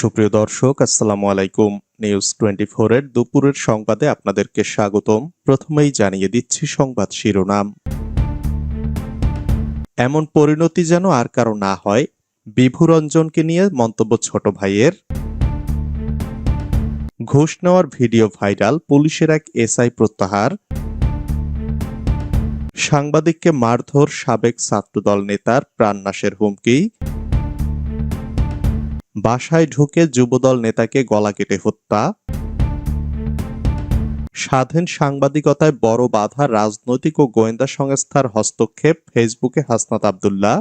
সুপ্রিয় দর্শক, আসসালামু আলাইকুম। নিউজ টোয়েন্টি এর দুপুরের সংবাদে আপনাদেরকে স্বাগতম। প্রথমেই জানিয়ে দিচ্ছি সংবাদ শিরোনাম। এমন পরিণতি যেন আর কারও না হয় বিভুরঞ্জনকে নিয়ে মন্তব্য ছোট ভাইয়ের। ঘুষ নেওয়ার ভিডিও ভাইরাল, পুলিশের এক এসআই প্রত্যাহার। সাংবাদিককে মারধর সাবেক ছাত্রদল নেতার প্রাণনাশের হুমকি। বাসায় ঢুকে যুবদল নেতাকে গলা কেটে হত্যা। স্বাধীন সাংবাদিকতায় বড় বাধা রাজনৈতিক ও গোয়েন্দা সংস্থার হস্তক্ষেপ, ফেসবুকে হাসনাত আবদুল্লাহ।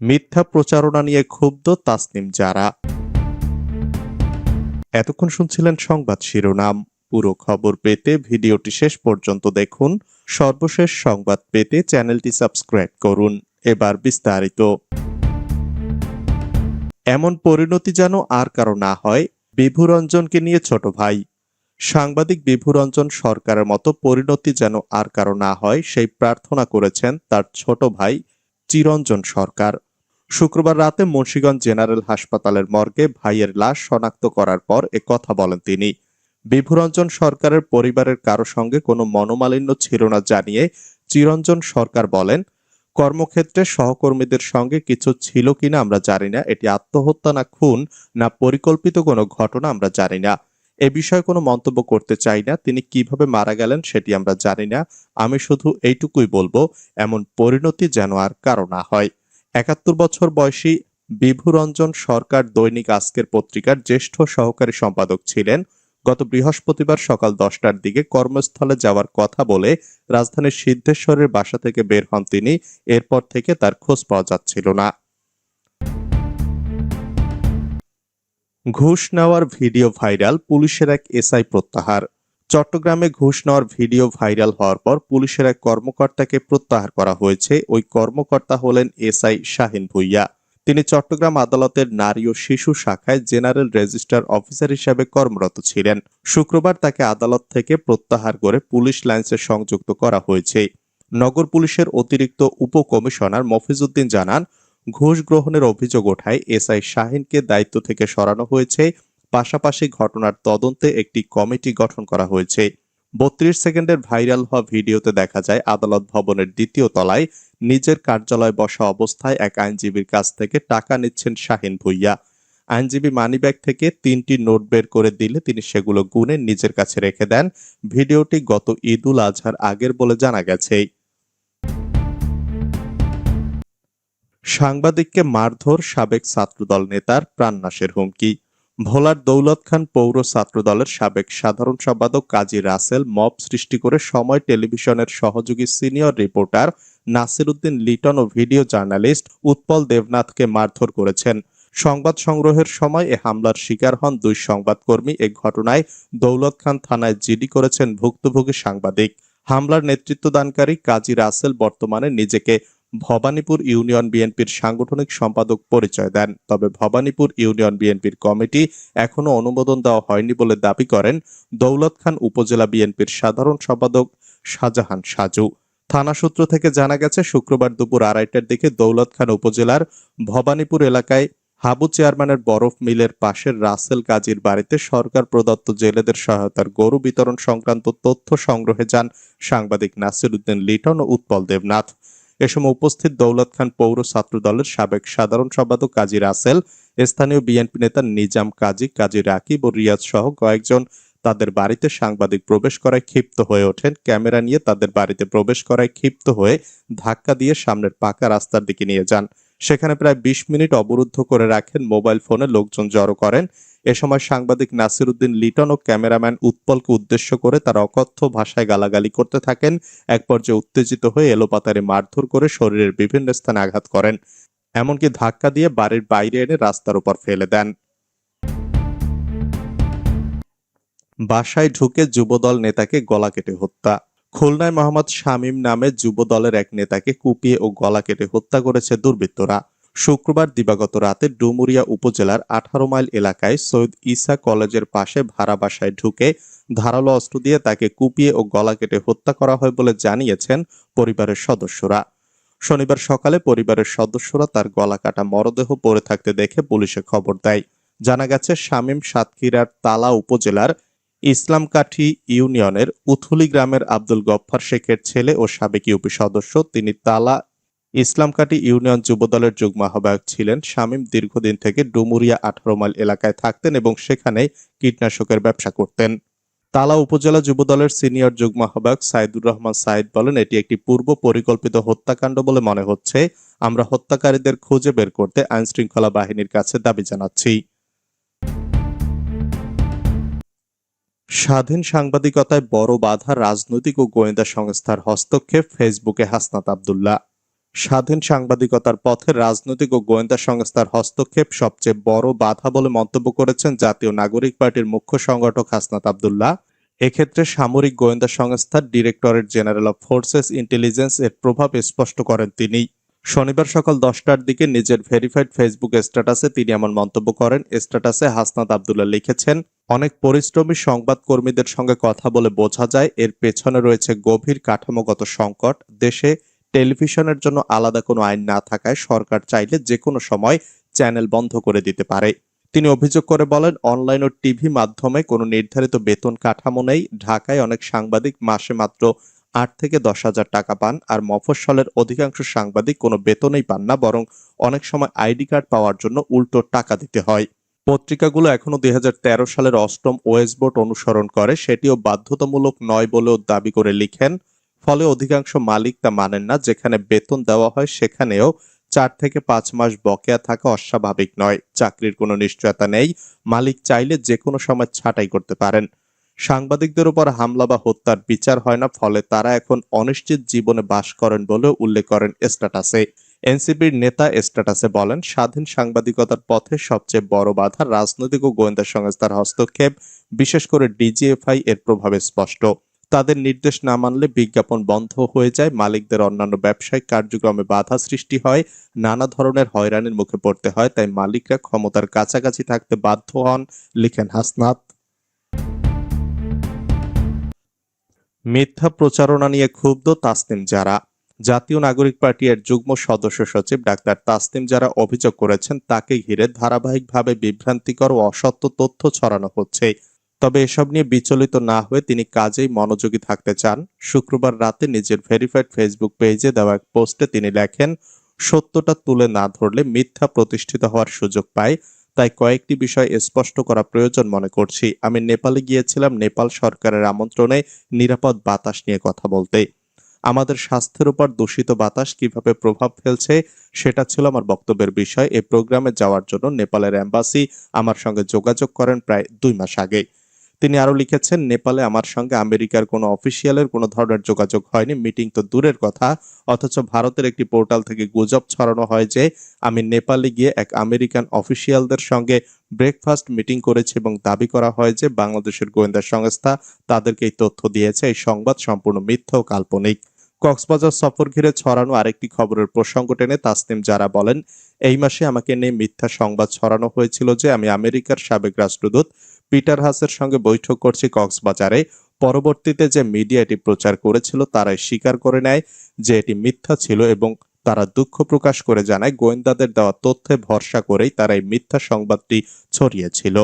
মিথ্যা প্রচারণা নিয়ে ক্ষুব্ধ তাসনিম জারা। এতক্ষণ শুনছিলেন সংবাদ শিরোনাম। পুরো খবর পেতে ভিডিওটি শেষ পর্যন্ত দেখুন। সর্বশেষ সংবাদ পেতে চ্যানেলটি সাবস্ক্রাইব করুন। এবার বিস্তারিত। এমন পরিণতি যেন আর কারও না হয় বিভুরঞ্জনকে নিয়ে ছোট ভাই। সাংবাদিক বিভুরঞ্জন সরকারের মতো পরিণতি যেন আর কারও না হয়, সেই প্রার্থনা করেছেন তার ছোট ভাই চিরঞ্জন সরকার। শুক্রবার রাতে মুন্সিগঞ্জ জেনারেল হাসপাতালের মর্গে ভাইয়ের লাশ শনাক্ত করার পর এ কথা বলেন তিনি। বিভুরঞ্জন সরকারের পরিবারের কারও সঙ্গে কোনো মনোমালিন্য ছিল না জানিয়ে চিরঞ্জন সরকার বলেন কর্মক্ষেত্রে সহকর্মীদের সঙ্গে কিছু ছিল কিনা আমরা জানি না, এটি আত্মহত্যা না খুন না পরিকল্পিত কোনো ঘটনা আমরা জানি না। এ বিষয়ে কোনো মন্তব্য করতে চাই না, তিনি কীভাবে মারা গেলেন সেটি আমরা জানি না, আমি শুধু এইটুকুই বলব, এমন পরিণতি যেন আর কারও না হয়। একাত্তর বছর বয়সী বিভুরঞ্জন সরকার দৈনিক আজকের পত্রিকার জ্যেষ্ঠ সহকারী সম্পাদক ছিলেন। গত বৃহস্পতিবার সকাল দশটার দিকে কর্মস্থলে যাওয়ার কথা বলে রাজধানীর সিদ্ধেশ্বরের বাসা থেকে বের হন তিনি। এরপর থেকে তার খোঁজ পাওয়া যাচ্ছিল না। ঘুষ নেওয়ার ভিডিও ভাইরাল, পুলিশের এক এসআই প্রত্যাহার। চট্টগ্রামে ঘুষ নেওয়ার ভিডিও ভাইরাল হওয়ার পর পুলিশের এক কর্মকর্তাকে প্রত্যাহার করা হয়েছে। ওই কর্মকর্তা হলেন এসআই শাহিন ভুইয়া। তিনি চট্টগ্রাম আদালতের নারী ও শিশু শাখায় জেনারেল রেজিস্ট্রার অফিসার হিসেবে কর্মরত ছিলেন। শুক্রবার তাকে আদালত থেকে প্রত্যাহার করে পুলিশ লাইন্সে সংযুক্ত করা হয়েছে। নগর পুলিশের অতিরিক্ত উপকমিশনার মফিজউদ্দিন জানান, ঘুষ গ্রহণের অভিযোগ ওঠায় এসআই শাহিনকে দায়িত্ব থেকে সরানো হয়েছে। পাশাপাশি ঘটনার তদন্তে একটি কমিটি গঠন করা হয়েছে। বত্রিশ সেকেন্ডের ভাইরাল হওয়া ভিডিওতে দেখা যায়, আদালত ভবনের দ্বিতীয় তলায় নিজের কার্যালয়ে বসা অবস্থায় এক আইনজীবীর কাছ থেকে টাকা নিচ্ছেন শাহিন ভুইয়া। আইনজীবী মানিব্যাগ থেকে তিনটি নোট বের করে দিলে তিনি সেগুলো গুনে নিজের কাছে রেখে দেন। ভিডিওটি গত ঈদুল আজহার আগের বলে জানা গেছে। সাংবাদিককে মারধর সাবেক ছাত্রদল নেতার প্রাণনাশের হুমকি। ভোলার দৌলত খান পৌর ছাত্রদলের সাবেক সাধারণ সম্পাদক কাজী রাসেল মব সৃষ্টি করে সময় টেলিভিশনের সহযোগী সিনিয়র রিপোর্টার নাসির উদ্দিন লিটন ও ভিডিও জার্নালিস্ট উৎপল দেবনাথকে মারধর করেছেন। সংবাদ সংগ্রহের সময় এ হামলার শিকার হন দুই সংবাদকর্মী। এ ঘটনায় দৌলত খান থানায় জিডি করেছেন ভুক্তভোগী সাংবাদিক। হামলার নেতৃত্বদানকারী কাজী রাসেল বর্তমানে নিজেকে ভবানীপুর ইউনিয়ন বিএনপির সাংগঠনিক সম্পাদক পরিচয় দেন। তবে ভবানীপুর ইউনিয়ন বিএনপির কমিটি এখনও অনুমোদন দেওয়া হয়নি বলে দাবি করেন দৌলত খান উপজেলা বিএনপির সাধারণ সম্পাদক শাহজাহান সাজু। থানা সূত্র থেকে জানা গেছে, শুক্রবার দুপুর আড়াইটার দিকে দৌলত খান উপজেলার ভবানীপুর এলাকায় হাবু চেয়ারম্যানের বরফ মিলের পাশের রাসেল কাজীর বাড়িতে সরকার প্রদত্ত জেলেদের সহায়তার গরু বিতরণ সংক্রান্ত তথ্য সংগ্রহে যান সাংবাদিক নাসির উদ্দিন লিটন ও উৎপল দেবনাথ। এ সময় উপস্থিত দৌলত খান পৌর ছাত্র দলের সাবেক সাধারণ সম্পাদক কাজী রাসেল, স্থানীয় বিএনপি নেতা নিজাম কাজী কাজী রাকিব ও রিয়াজ সহ কয়েকজন তাদের বাড়িতে সাংবাদিক প্রবেশ করায় ক্ষিপ্ত হয়ে ওঠেন। ক্যামেরা নিয়ে তাদের বাড়িতে প্রবেশ করায় ক্ষিপ্ত হয়ে ধাক্কা দিয়ে সামনের পাকা রাস্তার দিকে নিয়ে যান। সেখানে প্রায় বিশ মিনিট অবরুদ্ধ করে রাখেন, মোবাইল ফোনে লোকজন জড়ো করেন। এ সময় সাংবাদিক নাসির উদ্দিন লিটন ও ক্যামেরাম্যান উৎপলকে উদ্দেশ্য করে তার অকথ্য ভাষায় গালাগালি করতে থাকেন। এক পর্যায়ে উত্তেজিত হয়ে এলোপাতারে মারধর করে শরীরের বিভিন্ন স্থানে আঘাত করেন। এমনকি ধাক্কা দিয়ে বাড়ির বাইরে এনে রাস্তার উপর ফেলে দেন। বাসায় ঢুকে যুবদল নেতাকে গলা কেটে হত্যা। খুলনায় মোহাম্মদ শামীম নামে যুবদলের এক নেতাকে কুপিয়ে ও গলা কেটে হত্যা করেছে দুর্বৃত্তরা। শুক্রবার দিবাগত রাতে ডুমুরিয়া উপজেলার আঠারো মাইল এলাকায় সৈয়দ ইসা কলেজের পাশে ভাড়া বাসায় ঢুকে ধারালো অস্ত্র দিয়ে তাকে কুপিয়ে ও গলা কেটে হত্যা করা হয় বলে জানিয়েছেন পরিবারের সদস্যরা। শনিবার সকালে পরিবারের সদস্যরা তার গলা কাটা মরদেহ পড়ে থাকতে দেখে পুলিশে খবর দেয়। জানা গেছে, শামীম সাতক্ষীরার তালা উপজেলার ইসলামকাঠি ইউনিয়নের উথুলি গ্রামের আব্দুল গফফার শেখের ছেলে ও সাবেক ইউপি সদস্য। তিনি তালা ইসলামকাঠি ইউনিয়ন যুবদলের যুগ্ম আহ্বায়ক ছিলেন শামীম দীর্ঘদিন থেকে ডুমুরিয়া আঠারো মাইল এলাকায় থাকতেন এবং সেখানে কীটনাশকের ব্যবসা করতেন। তালা উপজেলা যুবদলের সিনিয়র যুগ্ম আহ্বায়ক সাইদুর রহমান সাইদ বলেন, এটি একটি পূর্ব পরিকল্পিত হত্যাকাণ্ড বলে মনে হচ্ছে। আমরা হত্যাকারীদের খুঁজে বের করতে আইনশৃঙ্খলা বাহিনীর কাছে দাবি জানাচ্ছি। স্বাধীন সাংবাদিকতায় বড় বাধা রাজনৈতিক ও গোয়েন্দা সংস্থার হস্তক্ষেপ, ফেসবুকে হাসনাত আব্দুল্লাহ। স্বাধীন সাংবাদিকতার পথে রাজনৈতিক ও গোয়েন্দা সংস্থার হস্তক্ষেপ সবচেয়ে বড় বাধা বলে মন্তব্য করেছেন জাতীয় নাগরিক পার্টির মুখ্য সংগঠক হাসনাত আবদুল্লাহ। এক্ষেত্রে সামরিক গোয়েন্দা সংস্থার directorate general of forces intelligence এর প্রভাব স্পষ্ট করেন তিনি। শনিবার সকাল দশটার দিকে নিজের ভেরিফাইড ফেসবুক স্ট্যাটাসে তিনি এমন মন্তব্য করেন। স্ট্যাটাসে হাসনাত আবদুল্লাহ লিখেছেন, অনেক পরিশ্রমী সংবাদ কর্মীদের সঙ্গে কথা বলে বোঝা যায়, এর পেছনে রয়েছে গভীর কাঠামোগত সংকট। দেশে টেলিভিশনের জন্য আলাদা কোনো আইন না থাকায় সরকার চাইলে যে কোনো সময় চ্যানেল বন্ধ করে দিতে পারে। তিনি অভিযোগ করে বলেন, অনলাইন ও টিভি মাধ্যমে কোনো নির্ধারিত বেতন কাঠামো নেই। ঢাকায় অনেক সাংবাদিক মাসে মাত্র আট থেকে দশ হাজার টাকা পান আর মফস্বলের অধিকাংশ সাংবাদিক কোনো বেতনই পান না, বরং অনেক সময় আইডি কার্ড পাওয়ার জন্য উল্টো টাকা দিতে হয়। পত্রিকাগুলো এখনও দুই সালের অষ্টম ওয়েস বোর্ড অনুসরণ করে। সেটিও বাধ্যতামূলক নয় বলেও দাবি করে লিখেন ফলে অধিকাংশ মালিক তা মানেন না, যেখানে বেতন দেওয়া হয় সেখানেও চার থেকে পাঁচ মাস বকেয়া থাকা অস্বাভাবিক নয়। চাকরির কোনো নিশ্চয়তা নেই, মালিক চাইলে যে কোনো সময় ছাঁটাই করতে পারেন। সাংবাদিকদের উপর হামলা বা হত্যার বিচার হয় না, ফলে তারা এখন অনিশ্চিত জীবনে বাস করেন বলেও উল্লেখ করেন স্ট্যাটাসে। এনসিপির নেতা স্ট্যাটাসে বলেন, স্বাধীন সাংবাদিকতার পথে সবচেয়ে বড় বাধা রাজনৈতিক ও গোয়েন্দা সংস্থার হস্তক্ষেপ, বিশেষ করে ডিজিএফআই এর প্রভাবে স্পষ্ট। তাদের নির্দেশ না মানলে বিজ্ঞাপন বন্ধ হয়ে যায়। মালিকদের অন্যান্য ব্যবসায়িক কার্যক্রমে বাধা সৃষ্টি হয়। নানা ধরনের হয়রানির মুখে পড়তে হয়, তাই মালিকরা ক্ষমতার কাছাকাছি থাকতে বাধ্য হন, লিখেন হাসনাত। মিথ্যা প্রচারণা নিয়ে ক্ষুব্ধ তাসনিম যারা জাতীয় নাগরিক পার্টি এর যুগ্ম সদস্য সচিব ডাক্তার তাসনিম যারা অভিযোগ করেছেন, তাকে ঘিরে ধারাবাহিকভাবে বিভ্রান্তিকর ও অসত্য তথ্য ছড়ানো হচ্ছে। তবে এসব নিয়ে বিচলিত না হয়ে তিনি কাজেই মনোযোগী থাকতে চান। শুক্রবার রাতে নিজের ভেরিফাইড ফেসবুক পেজে দেওয়া এক পোস্টে তিনি লেখেন, সত্যটা তুলে না ধরলে মিথ্যা প্রতিষ্ঠিত হওয়ার সুযোগ পায় তাই কয়েকটি বিষয় স্পষ্ট করা প্রয়োজন মনে করছি। আমি নেপালে গিয়েছিলাম, নেপাল সরকারের আমন্ত্রণে নিরাপদ বাতাস নিয়ে কথা বলতে আমাদের স্বাস্থ্যের উপর দূষিত বাতাস কীভাবে প্রভাব ফেলছে, সেটা ছিল আমার বক্তব্যের বিষয়। এই প্রোগ্রামে যাওয়ার জন্য নেপালের এম্বাসি আমার সঙ্গে যোগাযোগ করেন প্রায় দুই মাস আগে তিনি আরও লিখেছেন, নেপালে আমার সঙ্গে আমেরিকার কোনো অফিসিয়ালের কোনো ধরনের যোগাযোগ হয়নি। মিটিং তো দূরের কথা। অথচ ভারতের একটি পোর্টাল থেকে গুজব ছড়ানো হয় যে, আমি নেপালে গিয়ে এক আমেরিকান অফিসিয়ালদের সঙ্গে ব্রেকফাস্ট মিটিং করেছি এবং দাবি করা হয় যে, বাংলাদেশের গোয়েন্দা সংস্থা তাদেরকে এই তথ্য দিয়েছে। এই সংবাদ সম্পূর্ণ মিথ্যা ও কাল্পনিক। কক্সবাজার সফর ঘিরে ছড়ানো আরেকটি খবরের প্রসঙ্গ টেনে তাসনিম যারা বলেন, এই মাসে আমাকে নিয়ে মিথ্যা সংবাদ ছড়ানো হয়েছিল যে, আমি আমেরিকার সাবেক রাষ্ট্রদূত পিটার হাসের সঙ্গে বৈঠক করছি কক্সবাজারে। পরবর্তীতে যে মিডিয়া এটি প্রচার করেছিল, তারাই স্বীকার করে নেয় যে এটি মিথ্যা ছিল এবং তারা দুঃখ প্রকাশ করে জানায়। গোয়েন্দাদের দেওয়া তথ্যে ভরসা করেই তারা এই মিথ্যা সংবাদটি ছড়িয়েছিল।